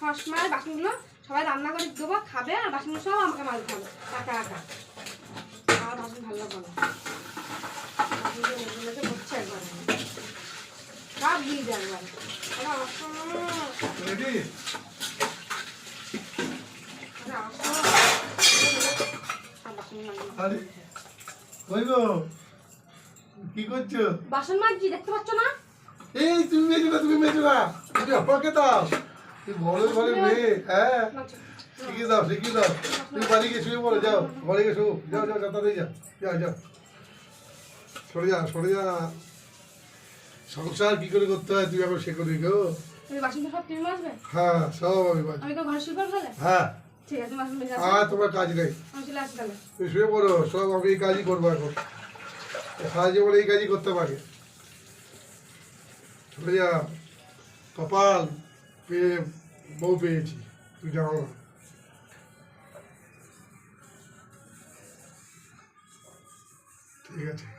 সবসময় বাসনগুলো সবাই রান্না করে দেবো খাবে আর বাসনগুলো সব আমাকে মাছ খাবে একা একা আমার বাসন ভালো লাগবে না। হচ্ছে একবার। সব দিয়ে একবার। কি করছ? বাসন মাজছি দেখতে পাচ্ছ না? এই তুমি মেজো না তুমি মেজো না তুমি আমাকে দাও। তুই বড় ঘরে মেয়ে হ্যাঁ? শিখিয়ে দাও শিখিয়ে দাও। তুমি বাড়ি গিয়ে শুয়ে পড়ো যাও বাড়ি গিয়ে শুও। যাও যাও যাও তাড়াতাড়ি যাও যাও যাও। সরে যা সরে যা। সংসার কি করে করতে হয় তুই এখন সে গো। হ্যাঁ সব আমি হ্যাঁ আর তোমার কাজ নেই। তুমি শুয়ে পড়ো সব আমি এই কাজই করব এখন। সারা জীবন এই কাজই করতে পারি যা। কপাল। পেয়ে বউ পেয়েছি তুই যাও না ঠিক আছে